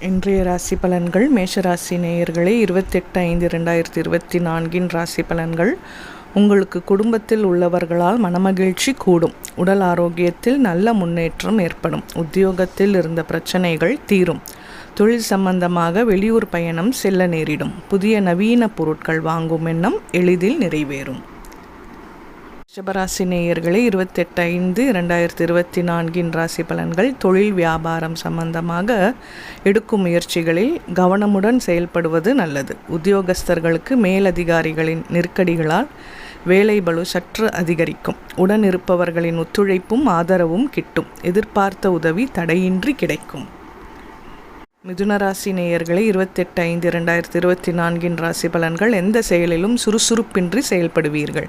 இன்றைய ராசி பலன்கள் மேஷராசி நேயர்களே இருபத்தெட்டு ஐந்து ரெண்டாயிரத்தி இருபத்தி நான்கின் ராசி பலன்கள். உங்களுக்கு குடும்பத்தில் உள்ளவர்களால் மனமகிழ்ச்சி கூடும். உடல் ஆரோக்கியத்தில் நல்ல முன்னேற்றம் ஏற்படும். உத்தியோகத்தில் இருந்த பிரச்சனைகள் தீரும். தொழில் சம்பந்தமாக வெளியூர் பயணம் செல்ல நேரிடும். புதிய நவீன பொருட்கள் வாங்கும் எண்ணம் எளிதில் நிறைவேறும். ரிஷபராசி நேயர்களே இருபத்தெட்டு ஐந்து இரண்டாயிரத்தி இருபத்தி நான்கின் ராசி பலன்கள் தொழில் வியாபாரம் சம்பந்தமாக எடுக்கும் முயற்சிகளில் கவனமுடன் செயல்படுவது நல்லது. உத்தியோகஸ்தர்களுக்கு மேலதிகாரிகளின் நெருக்கடிகளால் வேலை பளு சற்று அதிகரிக்கும். உடன் இருப்பவர்களின் ஒத்துழைப்பும் ஆதரவும் கிட்டும். எதிர்பார்த்த உதவி தடையின்றி கிடைக்கும். மிதுன ராசி நேயர்களே இருபத்தெட்டு ஐந்து இரண்டாயிரத்தி இருபத்தி நான்கின் ராசி பலன்கள் எந்த செயலிலும் சுறுசுறுப்பின்றி செயல்படுவீர்கள்.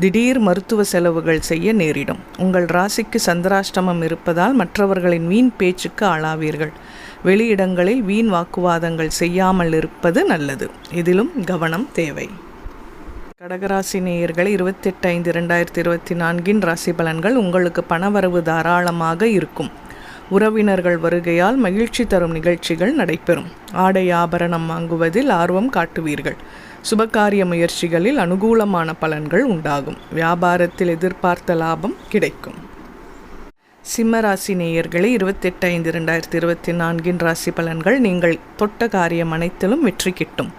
திடீர் மருத்துவ செலவுகள் செய்ய நேரிடும். உங்கள் ராசிக்கு சந்திராஷ்டமம் இருப்பதால் மற்றவர்களின் வீண் பேச்சுக்கு ஆளாவீர்கள். வெளியிடங்களில் வீண் வாக்குவாதங்கள் செய்யாமல் இருப்பது நல்லது. இதிலும் கவனம் தேவை. கடகராசி நேயர்கள் இருபத்தெட்டு ஐந்து இரண்டாயிரத்தி இருபத்தி நான்கின் ராசி பலன்கள் உங்களுக்கு பணவரவு தாராளமாக இருக்கும். உறவினர்கள் வருகையால் மகிழ்ச்சி தரும் நிகழ்ச்சிகள் நடைபெறும். ஆடை ஆபரணம் வாங்குவதில் ஆர்வம் காட்டுவீர்கள். சுபகாரிய முயற்சிகளில் அனுகூலமான பலன்கள் உண்டாகும். வியாபாரத்தில் எதிர்பார்த்த லாபம் கிடைக்கும். சிம்ம ராசி நேயர்களே இருபத்தெட்டு ஐந்து இரண்டாயிரத்தி இருபத்தி நான்கின் ராசி பலன்கள் நீங்கள் தொட்ட காரியம் அனைத்திலும் வெற்றி கிட்டும்.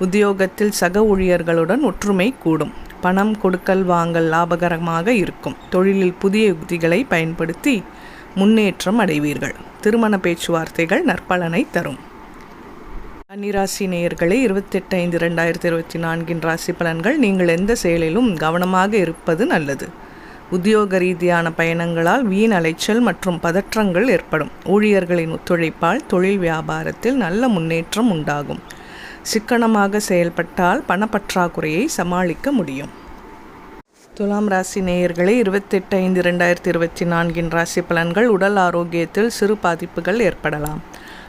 உத்தியோகத்தில் சக ஊழியர்களுடன் ஒற்றுமை கூடும். பணம் கொடுக்கல் வாங்கல் லாபகரமாக இருக்கும். தொழிலில் புதிய யுக்திகளை பயன்படுத்தி முன்னேற்றம் அடைவீர்கள். திருமண பேச்சுவார்த்தைகள் நற்பலனை தரும். அந்நிராசி நேயர்களே இருபத்தெட்டு ஐந்து ரெண்டாயிரத்தி இருபத்தி நான்கின் ராசி பலன்கள் நீங்கள் எந்த செயலிலும் கவனமாக இருப்பது நல்லது. உத்தியோக ரீதியான பயணங்களால் வீண் அலைச்சல் மற்றும் பதற்றங்கள் ஏற்படும். ஊழியர்களின் ஒத்துழைப்பால் தொழில் வியாபாரத்தில் நல்ல முன்னேற்றம் உண்டாகும். சிக்கனமாக செயல்பட்டால் பணப்பற்றாக்குறையை சமாளிக்க முடியும். துலாம் ராசி நேயர்களே இருபத்தெட்டு ஐந்து ரெண்டாயிரத்தி இருபத்தி நான்கின் ராசி பலன்கள் உடல் ஆரோக்கியத்தில் சிறு பாதிப்புகள் ஏற்படலாம்.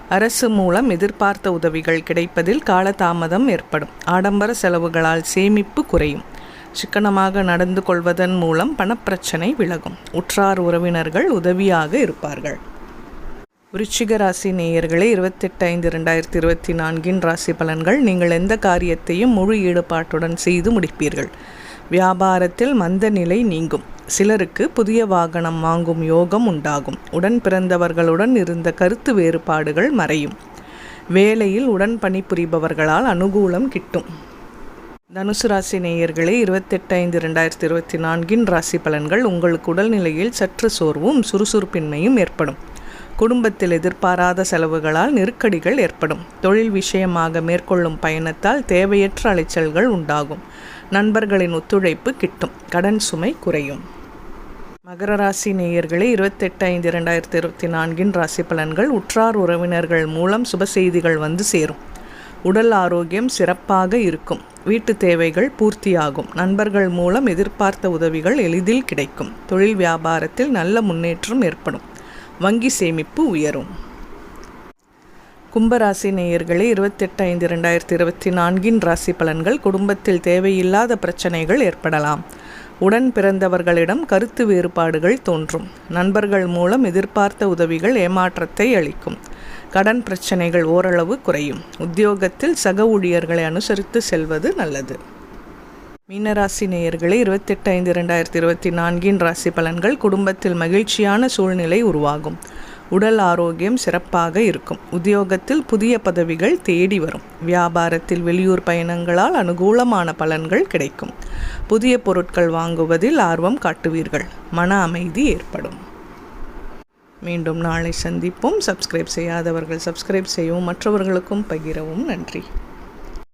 அரசு மூலம் எதிர்பார்த்த உதவிகள் கிடைப்பதில் காலதாமதம் ஏற்படும். ஆடம்பர செலவுகளால் சேமிப்பு குறையும். சிக்கனமாக நடந்து கொள்வதன் மூலம் பணப்பிரச்சனை விலகும். உற்றார் உறவினர்கள் உதவியாக இருப்பார்கள். விருச்சிக ராசி நேயர்களே இருபத்தெட்டு ஐந்து இரண்டாயிரத்தி இருபத்தி நான்கின் ராசி பலன்கள் நீங்கள் எந்த காரியத்தையும் முழு ஈடுபாட்டுடன் செய்து முடிப்பீர்கள். வியாபாரத்தில் மந்த நிலை நீங்கும். சிலருக்கு புதிய வாகனம் வாங்கும் யோகம் உண்டாகும். உடன் பிறந்தவர்களுடன் இருந்த கருத்து வேறுபாடுகள் மறையும். வேலையில் உடன் பணிபுரிபவர்களால் அனுகூலம் கிட்டும். தனுசு ராசி நேயர்களே இருபத்தெட்டு ஐந்து ரெண்டாயிரத்தி இருபத்தி நான்கின் ராசி பலன்கள் உங்களுக்கு உடல்நிலையில் சற்று சோர்வும் சுறுசுறுப்பின்மையும் ஏற்படும். குடும்பத்தில் எதிர்பாராத செலவுகளால் நெருக்கடிகள் ஏற்படும். தொழில் விஷயமாக மேற்கொள்ளும் பயணத்தால் தேவையற்ற அலைச்சல்கள் உண்டாகும். நண்பர்களின் ஒத்துழைப்பு கிட்டும். கடன் சுமை குறையும். மகர ராசி நேயர்களே இருபத்தெட்டு ஐந்து இரண்டாயிரத்தி இருபத்தி நான்கின் ராசி பலன்கள் உற்றார் உறவினர்கள் மூலம் சுப செய்திகள் வந்து சேரும். உடல் ஆரோக்கியம் சிறப்பாக இருக்கும். வீட்டு தேவைகள் பூர்த்தியாகும். நண்பர்கள் மூலம் எதிர்பார்த்த உதவிகள் எளிதில் கிடைக்கும். தொழில் வியாபாரத்தில் நல்ல முன்னேற்றம் ஏற்படும். வங்கி சேமிப்பு உயரும். கும்பராசி நேயர்களே இருபத்தெட்டு ஐந்து ரெண்டாயிரத்தி இருபத்தி நான்கின் ராசி பலன்கள் குடும்பத்தில் தேவையில்லாத பிரச்சனைகள் ஏற்படலாம். உடன் பிறந்தவர்களிடம் கருத்து வேறுபாடுகள் தோன்றும். நண்பர்கள் மூலம் எதிர்பார்த்த உதவிகள் ஏமாற்றத்தை அளிக்கும். கடன் பிரச்சனைகள் ஓரளவு குறையும். உத்தியோகத்தில் சக ஊழியர்களை அனுசரித்து செல்வது நல்லது. மீனராசி நேயர்களே இருபத்தெட்டு ஐந்து ரெண்டாயிரத்தி இருபத்தி நான்கின் ராசி பலன்கள் குடும்பத்தில் மகிழ்ச்சியான சூழ்நிலை உருவாகும். உடல் ஆரோக்கியம் சிறப்பாக இருக்கும். உத்தியோகத்தில் புதிய பதவிகள் தேடி வரும். வியாபாரத்தில் வெளியூர் பயணங்களால் அனுகூலமான பலன்கள் கிடைக்கும். புதிய பொருட்கள் வாங்குவதில் ஆர்வம் காட்டுவீர்கள். மன அமைதி ஏற்படும். மீண்டும் நாளை சந்திப்போம். சப்ஸ்கிரைப் செய்யாதவர்கள் சப்ஸ்கிரைப் செய்யவும் மற்றவர்களுக்கும் பகிரவும். நன்றி.